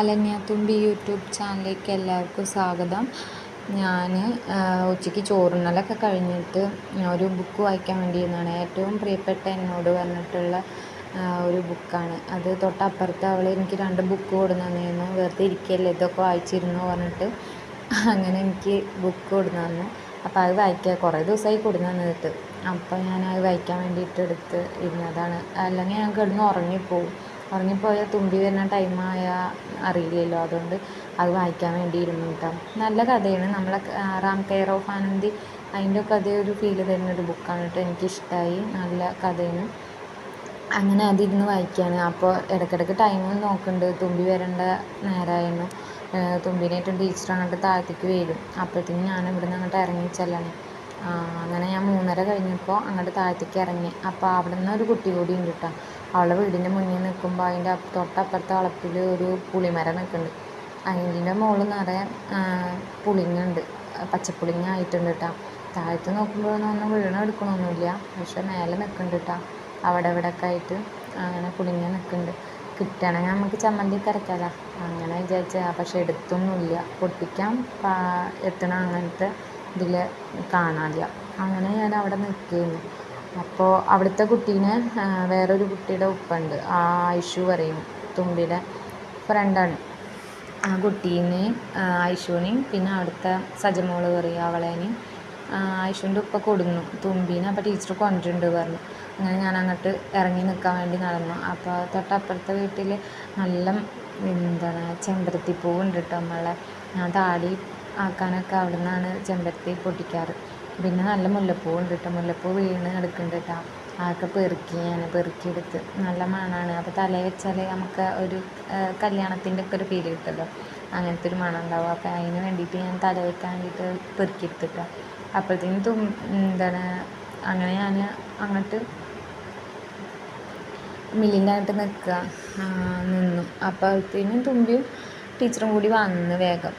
അലന്യാത്തുമ്പി YouTube ചാനലിലേക്ക് എല്ലാവർക്കും സ്വാഗതം. ഞാൻ ഉച്ചയ്ക്ക് ചോറുണ്ണലൊക്കെ കഴിഞ്ഞിട്ട് ഒരു ബുക്ക് വായിക്കാൻ വേണ്ടിയിരുന്നതാണ്. ഏറ്റവും പ്രിയപ്പെട്ട എന്നോട് പറഞ്ഞിട്ടുള്ള ഒരു ബുക്കാണ്. അത് തൊട്ടപ്പുറത്ത് അവൾ എനിക്ക് രണ്ട് ബുക്ക് കൊടുന്നു തന്നിരുന്നു വെറുതെ ഇരിക്കല്ലേ ഇതൊക്കെ വായിച്ചിരുന്നു പറഞ്ഞിട്ട് അങ്ങനെ എനിക്ക് ബുക്ക് കൊടുന്നു തന്നു അപ്പോൾ അത് വായിക്കുക കുറേ ദിവസമായി കൊടുന്നു തന്നിട്ട് അപ്പോൾ ഞാൻ അത് വായിക്കാൻ വേണ്ടിയിട്ട് എടുത്ത് ഇരുന്നതാണ്. അല്ലെങ്കിൽ ഞാൻ കിടന്ന് ഉറങ്ങിപ്പോവും. ഉറങ്ങിപ്പോയാൽ തുമ്പി വരുന്ന ടൈമായ അറിയില്ലല്ലോ. അതുകൊണ്ട് അത് വായിക്കാൻ വേണ്ടി ഇരുന്നു കേട്ടോ നല്ല കഥയാണ്. നമ്മളെ റാം കെയർ ഓഫ് ആനന്ദി അതിന്റെ ഒക്കെ അതേ ഒരു ഫീൽ തരുന്ന ഒരു ബുക്കാണ് കേട്ടോ എനിക്കിഷ്ടമായി നല്ല കഥയാണ്. അങ്ങനെ അതിരുന്ന് വായിക്കുകയാണ് അപ്പോൾ ഇടയ്ക്കിടയ്ക്ക് ടൈം നോക്കുന്നുണ്ട് തുമ്പി വരേണ്ട നേരമായിരുന്നു തുമ്പിനായിട്ട് ടീച്ചർ അങ്ങോട്ട് താഴത്തേക്ക് വരും. അപ്പോഴത്തേക്കും ഞാൻ ഇവിടെ നിന്ന് അങ്ങോട്ട് ഇറങ്ങി ചെല്ലണേ. അങ്ങനെ ഞാൻ മൂന്നര കഴിഞ്ഞപ്പോൾ അങ്ങോട്ട് താഴത്തേക്ക് ഇറങ്ങി. അപ്പോൾ അവിടെ നിന്ന് ഒരു കുട്ടി കൂടി ഉണ്ട് കേട്ടോ അവളുടെ വീടിന്റെ മുന്നിൽ നിൽക്കുമ്പോൾ അതിന്റെ തൊട്ടപ്പുറത്തെ വളപ്പിൽ ഒരു പുളിമരം നിൽക്കുന്നുണ്ട് അതിന്റെ മുകളിൽ നിറയെ പുളിങ്ങുണ്ട്. പച്ചപ്പുളിങ്ങ ആയിട്ടുണ്ട് കേട്ടോ താഴത്ത് നോക്കുമ്പോഴൊന്നും ഒന്നും വീണ് എടുക്കണമൊന്നുമില്ല പക്ഷെ മേലെ നിൽക്കുന്നുണ്ട് കേട്ടോ അവിടെ ഇവിടെ ഒക്കെ ആയിട്ട് അങ്ങനെ പുളിങ്ങ നിൽക്കുന്നുണ്ട് കിട്ടണമെങ്കിൽ നമുക്ക് ചമ്മന്തി കരക്കാലോ അങ്ങനെ വിചാരിച്ചാൽ പക്ഷെ എടുത്തൊന്നുമില്ല പൊട്ടിക്കാൻ എത്തണ അങ്ങനത്തെ ഇതിൽ കാണാനില്ല അങ്ങനെ ഞാൻ അവിടെ നിൽക്കുകയായിരുന്നു അപ്പോൾ അവിടുത്തെ കുട്ടീനെ വേറൊരു കുട്ടിയുടെ ഉപ്പുണ്ട്. ആ ഐഷു പറയും തുമ്പിയുടെ ഫ്രണ്ടാണ് ആ കുട്ടീനെയും ഐഷുവിനെയും പിന്നെ അവിടുത്തെ സജമോൾ പറയും അവളേനെയും ഐഷുവിന്റെ ഉപ്പ കൊടുന്നു. തുമ്പീനെ അപ്പോൾ ടീച്ചർ കൊണ്ടിട്ടുണ്ട് പറഞ്ഞു. അങ്ങനെ ഞാൻ അങ്ങോട്ട് ഇറങ്ങി നിൽക്കാൻ വേണ്ടി നടന്നു. അപ്പോൾ തൊട്ടപ്പുറത്തെ വീട്ടിൽ നല്ല എന്താണ് ചെമ്പരത്തി ഉണ്ട് കേട്ടോ നമ്മളെ. ഞാൻ താടി ആക്കാനൊക്കെ അവിടെ നിന്നാണ് ചെമ്പരത്തി പൊട്ടിക്കാറ്. പിന്നെ നല്ല മുല്ലപ്പൂ ഉണ്ട് കേട്ടോ മുല്ലപ്പൂ വീണ് കിടക്കുന്നുണ്ട് കേട്ടോ അതൊക്കെ പെറുക്കി ഞാൻ പെറുക്കിയെടുത്ത് നല്ല മണമാണ് അപ്പോൾ തലേ വെച്ചാൽ നമുക്ക് ഒരു കല്യാണത്തിന്റെ ഒക്കെ ഒരു ഫീൽ കിട്ടുമല്ലോ അങ്ങനത്തെ ഒരു മണം ഉണ്ടാവും. അപ്പോൾ അതിന് വേണ്ടിയിട്ട് ഞാൻ തല വെക്കാൻ വേണ്ടിയിട്ട് പെറുക്കിയെടുത്തിട്ടോ അപ്പോഴത്തേന് തും എന്താണ് അങ്ങനെ ഞാൻ അങ്ങോട്ട് മില്ലിന്റെ അങ്ങോട്ട് നിൽക്കുക നിന്നു. അപ്പോഴത്തേനും തുമ്പിയും ടീച്ചറും കൂടി വന്ന് വേഗം.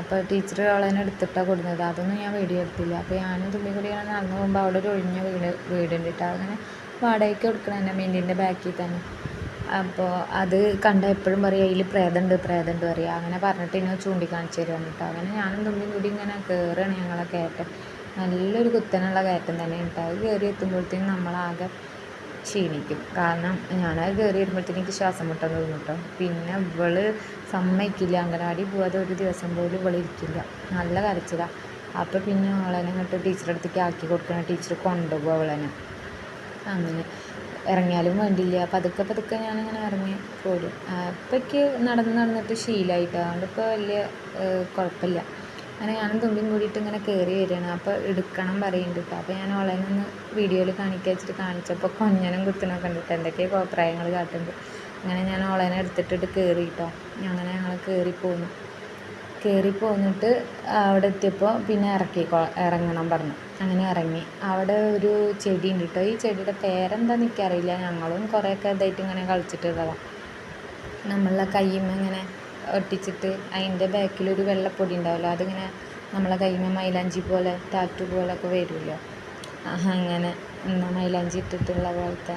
അപ്പോൾ ടീച്ചർ അവളെ എടുത്തിട്ടാണ് കൊടുക്കുന്നത് അതൊന്നും ഞാൻ വീഡിയോ എടുത്തില്ല. അപ്പോൾ ഞാൻ തുമ്പി കൂടി ഇങ്ങനെ നടന്നു പോകുമ്പോൾ അവിടെ ഒരു ഒഴിഞ്ഞ വീട് വീടുണ്ട് കേട്ടോ അങ്ങനെ വാടകയ്ക്ക് കൊടുക്കണം എന്റെ മില്ലിന്റെ ബാക്കിൽ തന്നെ. അപ്പോൾ അത് കണ്ട എപ്പോഴും പറയും അതിൽ പ്രേതമുണ്ട് പ്രേതമുണ്ട് പറയുക അങ്ങനെ പറഞ്ഞിട്ട് എന്നെ ചൂണ്ടിക്കാണിച്ചു തരുവാണ് കേട്ടോ അങ്ങനെ ഞാനും തുമ്പി കൂടി ഇങ്ങനെ കയറുകയാണ് ഞങ്ങളെ കയറ്റം. നല്ലൊരു കുത്തനുള്ള കയറ്റം തന്നെ കേട്ടോ അത് കയറി എത്തുമ്പോഴത്തേക്കും നമ്മളാകെ ക്ഷീണിക്കും. കാരണം ഞാനത് കയറി വരുമ്പോഴത്തേക്ക് എനിക്ക് ശ്വാസം മുട്ടാൻ തോന്നും കേട്ടോ. പിന്നെ ഇവൾ സമ്മതിക്കില്ല. അംഗനവാടി പോവാതെ ഒരു ദിവസം പോലും ഇവൾ ഇരിക്കില്ല. നല്ല കരച്ചിലാണ് അപ്പോൾ പിന്നെ അവളെ അങ്ങോട്ട് ടീച്ചറുടെ അടുത്തേക്ക് ആക്കി കൊടുക്കണം. ടീച്ചർ കൊണ്ടുപോകും അവളെ അങ്ങനെ. ഇറങ്ങിയാലും വേണ്ടില്ല. പതുക്കെ പതുക്കെ ഞാനിങ്ങനെ ഇറങ്ങി പോരും. അപ്പോഴേക്ക് നടന്ന് നടന്നിട്ട് ശീലമായിട്ട് അതുകൊണ്ട് ഇപ്പോൾ വലിയ കുഴപ്പമില്ല. അങ്ങനെ ഞാനും തുമ്പിയും കൂടിയിട്ട് ഇങ്ങനെ കയറി വരികയാണ്. അപ്പോൾ എടുക്കണം പറയുന്നുണ്ട് കേട്ടോ അപ്പോൾ ഞാൻ ഓളെ നിന്ന് വീഡിയോയിൽ കാണിക്കാൻ വെച്ചിട്ട് കാണിച്ചപ്പോൾ കൊഞ്ഞനും കുത്തനൊക്കെ ഉണ്ട് കേട്ടോ എന്തൊക്കെയോ കോപ്രായങ്ങൾ കാട്ടുന്നുണ്ട്. അങ്ങനെ ഞാൻ ഓളേനെ എടുത്തിട്ടിട്ട് കയറി കേട്ടോ അങ്ങനെ ഞങ്ങൾ കയറി പോന്നു. കയറി പോന്നിട്ട് അവിടെ എത്തിയപ്പോൾ പിന്നെ ഇറക്കി ഇറങ്ങണം പറഞ്ഞു. അങ്ങനെ ഇറങ്ങി. അവിടെ ഒരു ചെടി ഉണ്ട് കേട്ടോ ഈ ചെടിയുടെ പേരെന്താണെന്ന് എനിക്കറിയില്ല. ഞങ്ങളും കുറേയൊക്കെ ഇതായിട്ട് ഇങ്ങനെ കളിച്ചിട്ടുള്ളതാണ് നമ്മളെ നിന്ന് ഇങ്ങനെ ഒട്ടിച്ചിട്ട് അതിന്റെ ബാക്കിലൊരു വെള്ളപ്പൊടി ഉണ്ടാവുമല്ലോ അതിങ്ങനെ നമ്മളെ കയ്യുമ്മ മൈലാഞ്ചി പോലെ ടാറ്റു പോലൊക്കെ വരുമല്ലോ. അങ്ങനെ എന്നാൽ മൈലാഞ്ചി ഇട്ടിട്ടുള്ള പോലത്തെ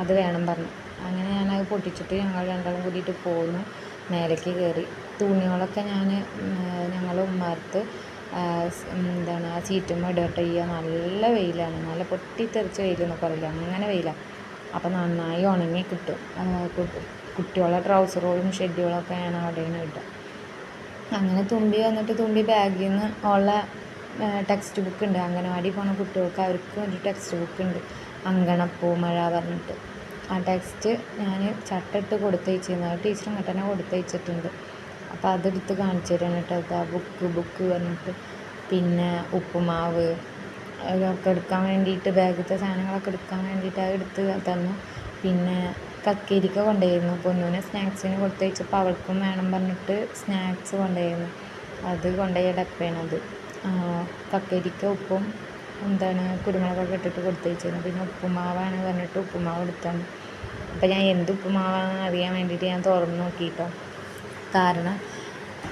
അത് വേണം പറഞ്ഞു. അങ്ങനെ ഞാനത് പൊട്ടിച്ചിട്ട് ഞങ്ങൾ രണ്ടാളും കൂടിയിട്ട് പോന്നു. മേലേക്ക് കയറി. തുണികളൊക്കെ ഞാൻ ഞങ്ങൾ ഉമ്മാർത്ത് എന്താണ് ആ സീറ്റുമ്മ ഇടട്ടെ ചെയ്യുക. നല്ല വെയിലാണ്. നല്ല പൊട്ടിത്തെറിച്ച വെയിലെന്നൊക്കെ പറയില്ല. അങ്ങനെ വെയിലാണ് അപ്പോൾ നന്നായി ഉണങ്ങി കിട്ടും. കുട്ടികളെ ട്രൗസറുകളും ഷെഡ്യൂളൊക്കെ ഞാൻ അവിടെ നിന്ന് കിട്ടുക. അങ്ങനെ തുമ്പി വന്നിട്ട് തുമ്പി ബാഗിൽ നിന്ന് ഉള്ള ടെക്സ്റ്റ് ബുക്ക് ഉണ്ട്. അംഗനവാടി പോണ കുട്ടികൾക്ക് അവർക്കും ഒരു ടെക്സ്റ്റ് ബുക്ക് ഉണ്ട്. അങ്കണപ്പൂ മഴ പറഞ്ഞിട്ട്. ആ ടെക്സ്റ്റ് ഞാൻ ചട്ടിട്ട് കൊടുത്തയച്ചിരുന്നു ആ ടീച്ചർ ഇങ്ങോട്ട് തന്നെ കൊടുത്തയച്ചിട്ടുണ്ട് അപ്പോൾ അതെടുത്ത് കാണിച്ചു തരാൻ കേട്ടോ. ആ ബുക്ക് ബുക്ക് പറഞ്ഞിട്ട്. പിന്നെ ഉപ്പുമാവ് അതൊക്കെ എടുക്കാൻ വേണ്ടിയിട്ട് ബാഗിലത്തെ സാധനങ്ങളൊക്കെ എടുക്കാൻ വേണ്ടിയിട്ട് അത് എടുത്ത് തന്നു. പിന്നെ കക്കരിക്ക കൊണ്ടുപോയിരുന്നു. പൊന്നൂനെ സ്നാക്സിന് കൊടുത്തു വെച്ചപ്പോൾ അവൾക്കും വേണം പറഞ്ഞിട്ട് സ്നാക്സ് കൊണ്ടുപോയിരുന്നു. അത് കൊണ്ടുപോയ ഡപ്പയാണത് കക്കരിക്ക ഉപ്പും എന്താണ് കുരുമുളകൊക്കെ ഇട്ടിട്ട് കൊടുത്തു വെച്ചിരുന്നു. പിന്നെ ഉപ്പുമാവാണ് പറഞ്ഞിട്ട് ഉപ്പുമാവ് എടുത്താണ് അപ്പം ഞാൻ എന്ത് ഉപ്പുമാവാണെന്ന് അറിയാൻ വേണ്ടിയിട്ട് ഞാൻ തുറന്ന് നോക്കിയിട്ടോ കാരണം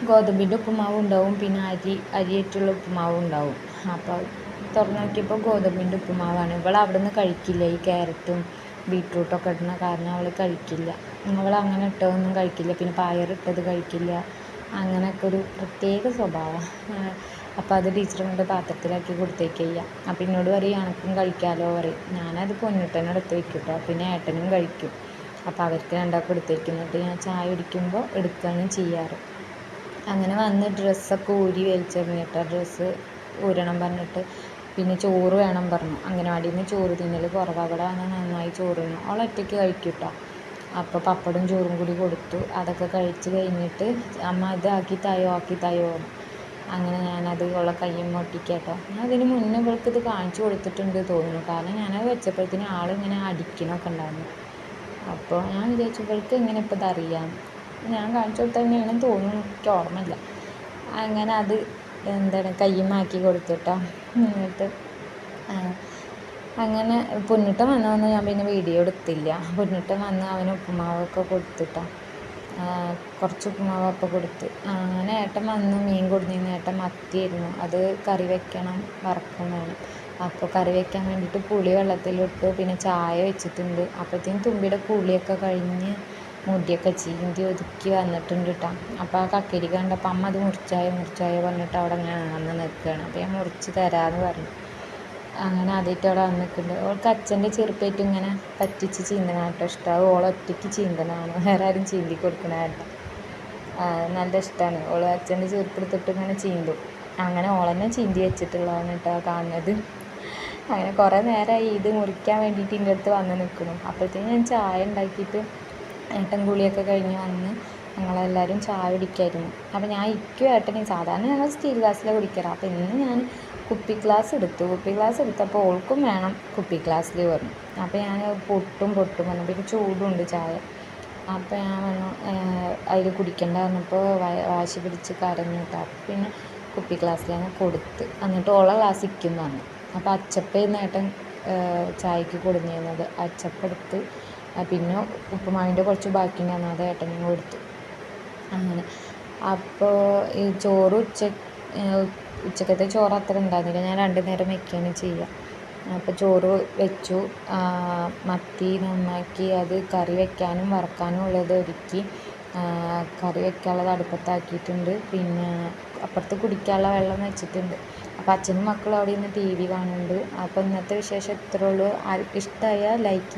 ഗോതമ്പിന്റെ ഉപ്പുമാവ് ഉണ്ടാവും പിന്നെ അരി അരിയായിട്ടുള്ള ഉപ്പുമാവ് ഉണ്ടാവും. അപ്പോൾ തുറന്ന് നോക്കിയപ്പോൾ ഗോതമ്പിന്റെ ഉപ്പുമാവാണ്. ഇവൾ അവിടെ നിന്ന് കഴിക്കില്ല ഈ ക്യാരറ്റും ബീട്രൂട്ടൊക്കെ ഇടുന്ന കാരണം അവൾ കഴിക്കില്ല. അവൾ അങ്ങനെ ഇട്ടതൊന്നും കഴിക്കില്ല. പിന്നെ പയറിട്ടത് കഴിക്കില്ല. അങ്ങനെയൊക്കെ ഒരു പ്രത്യേക സ്വഭാവമാണ് അപ്പം അത് ടീച്ചർ കൊണ്ട് പാത്രത്തിലാക്കി കൊടുത്തേക്ക് ചെയ്യുക അപ്പോൾ എന്നോട് പറയും എനക്കും കഴിക്കാമല്ലോ പറയും. ഞാനത് പൊന്നുട്ടനെ എടുത്ത് വെക്കും കേട്ടോ പിന്നെ ഏട്ടനും കഴിക്കും. അപ്പം അവർക്ക് രണ്ടാൾക്കും എടുത്ത് എന്നിട്ട് ഞാൻ ചായ കുടിക്കുമ്പോൾ എടുക്കുകയാണ് ചെയ്യാറ്. അങ്ങനെ വന്ന് ഡ്രസ്സൊക്കെ ഊരി വലിച്ചെറിഞ്ഞിട്ട് ഡ്രസ്സ് ഊരണം പറഞ്ഞിട്ട് പിന്നെ ചോറ് വേണം പറഞ്ഞു. അംഗനവാടിയിൽ നിന്ന് ചോറ് തിന്നൽ കുറവാണ് അവിടെ നന്നായി ചോറ് തിന്നും അവൾ ഒറ്റയ്ക്ക് കഴിക്കും അപ്പോൾ പപ്പടും ചോറും കൂടി കൊടുത്തു. അതൊക്കെ കഴിച്ച് കഴിഞ്ഞിട്ട് അമ്മ ഇത് ആക്കി തായോ ആക്കി തായോ അങ്ങനെ ഞാനത് ഉള്ള കയ്യും ഒട്ടിക്കട്ടോ ഞാൻ അതിന് മുന്നേ ഇവൾക്ക് ഇത് കാണിച്ചു കൊടുത്തിട്ടുണ്ട് തോന്നുന്നു. കാരണം ഞാനത് വെച്ചപ്പോഴത്തേന് ആളിങ്ങനെ അടിക്കണമൊക്കെ ഉണ്ടായിരുന്നു. അപ്പോൾ ഞാൻ വിചാരിച്ചു ഇവൾക്ക് എങ്ങനെ ഇപ്പോൾ ഇതറിയാം ഞാൻ കാണിച്ചു കൊടുത്ത തന്നെയാണെന്ന് തോന്നുന്നു. എനിക്ക് ഓർമ്മയില്ല. അങ്ങനെ അത് എന്താണ് കയ്യുമാക്കി കൊടുത്തിട്ടോ എന്നിട്ട് അങ്ങനെ പൊന്നിട്ടൻ വന്നതൊന്നും ഞാൻ പിന്നെ വീഡിയോ എടുത്തില്ല. പൊന്നിട്ടൻ വന്ന് അവന് ഉപ്പുമാവൊക്കെ കൊടുത്തിട്ട. കുറച്ച് ഉപ്പുമാവൊക്കെ കൊടുത്ത്. അങ്ങനെ ഏട്ടൻ വന്ന് മീൻ കൊടുന്നിരുന്നു ഏട്ടൻ മത്തിയായിരുന്നു. അത് കറി വെക്കണം വറക്കും വേണം അപ്പോൾ കറി വെക്കാൻ വേണ്ടിയിട്ട് പുളി വെള്ളത്തിലിട്ടു പിന്നെ ചായ വെച്ചിട്ടുണ്ട്. അപ്പോഴത്തേക്കും തുമ്പിയുടെ കുളിയൊക്കെ കഴിഞ്ഞ് മുടിയൊക്കെ ചീന്തി ഒതുക്കി വന്നിട്ടുണ്ട് കേട്ടോ അപ്പോൾ ആ കക്കിരി കണ്ടപ്പോൾ അമ്മ അത് മുറിച്ചായോ മുറിച്ചായോ പറഞ്ഞിട്ട് അവിടെ ഇങ്ങനെ വന്ന് നിൽക്കുകയാണ്. അപ്പോൾ ഞാൻ മുറിച്ച് തരാമെന്ന് പറഞ്ഞു. അങ്ങനെ ആദ്യമായിട്ട് അവിടെ വന്ന് നിൽക്കുന്നുണ്ട്. അവൾക്ക് അച്ഛന്റെ ചെറുപ്പമായിട്ട് ഇങ്ങനെ പറ്റിച്ച് ചീന്തന കേട്ടോ ഇഷ്ടം. അത് ഓൾ ഒറ്റയ്ക്ക് ചീന്തനാണ്. വേറെ ആരും ചീന്തി കൊടുക്കണ നല്ല ഇഷ്ടമാണ് ഓൾ അച്ഛന്റെ ചെറുപ്പെടുത്തിട്ട് ഇങ്ങനെ ചീന്തും. അങ്ങനെ ഓളെന്നെ ചീന്തി വെച്ചിട്ടുള്ളതാണ് കേട്ടോ കാണുന്നത്. അങ്ങനെ കുറേ നേരമായി ഇത് മുറിക്കാൻ വേണ്ടിയിട്ട് എന്റെ അടുത്ത് വന്ന് നിൽക്കുന്നു. അപ്പോഴത്തേക്കും ഞാൻ ചായ ഉണ്ടാക്കിയിട്ട് ഏട്ടൻ കുളിയൊക്കെ കഴിഞ്ഞ് വന്ന് ഞങ്ങളെല്ലാവരും ചായ കുടിക്കായിരുന്നു. അപ്പോൾ ഞാൻ ഇരിക്കും ഏട്ടനെയും സാധാരണ ഞങ്ങൾ സ്റ്റീൽ ഗ്ലാസ്സിലാണ് കുടിക്കാറ്. അപ്പോൾ ഇന്ന് ഞാൻ കുപ്പി ഗ്ലാസ് എടുത്തു. കുപ്പി ഗ്ലാസ് എടുത്തപ്പോൾ ഓൾക്കും വേണം കുപ്പി ഗ്ലാസ്സിൽ പറഞ്ഞു. അപ്പോൾ ഞാൻ പൊട്ടും പൊട്ടും വന്നു പിന്നെ ചൂടുണ്ട് ചായ. അപ്പോൾ ഞാൻ വന്നു അതിൽ കുടിക്കണ്ട പറഞ്ഞപ്പോൾ വാശി പിടിച്ച് കരഞ്ഞു കേട്ടോ. പിന്നെ കുപ്പി ഗ്ലാസ്സിൽ ഞാൻ കൊടുത്ത്. എന്നിട്ട് ഓളെ ഗ്ലാസ് ഇരിക്കും പറഞ്ഞു. അപ്പോൾ അച്ചപ്പ ഏട്ടൻ ചായക്ക് കൊടുന്നിരുന്നത്. അച്ചപ്പ എടുത്ത് പിന്നെ ഉപ്പുമാവിന്റെ കുറച്ച് ബാക്കി ഉണ്ടായിരുന്നു അത് ഏട്ടനും കൊടുത്തു അങ്ങനെ. അപ്പോൾ ഈ ചോറ് ഉച്ച ഉച്ചക്കത്തെ ചോറ് അത്ര ഉണ്ടായിരുന്നില്ല. ഞാൻ രണ്ട് നേരം വയ്ക്കുകയാണ് ചെയ്യുക. അപ്പോൾ ചോറ് വെച്ചു. മത്തി നന്നാക്കി. അത് കറി വെക്കാനും വറക്കാനും ഉള്ളത് ഒരുക്കി. കറി വെക്കാനുള്ളത് അടുപ്പത്താക്കിയിട്ടുണ്ട്. പിന്നെ അപ്പുറത്ത് കുടിക്കാനുള്ള വെള്ളം വെച്ചിട്ടുണ്ട്. അപ്പോൾ അച്ഛനും മക്കളും അവിടെ ഇരുന്ന് ടി വി കാണുന്നുണ്ട്. അപ്പോൾ ഇന്നത്തെ വിശേഷം ഇത്രയേ ഉള്ളൂ. ലൈക്ക്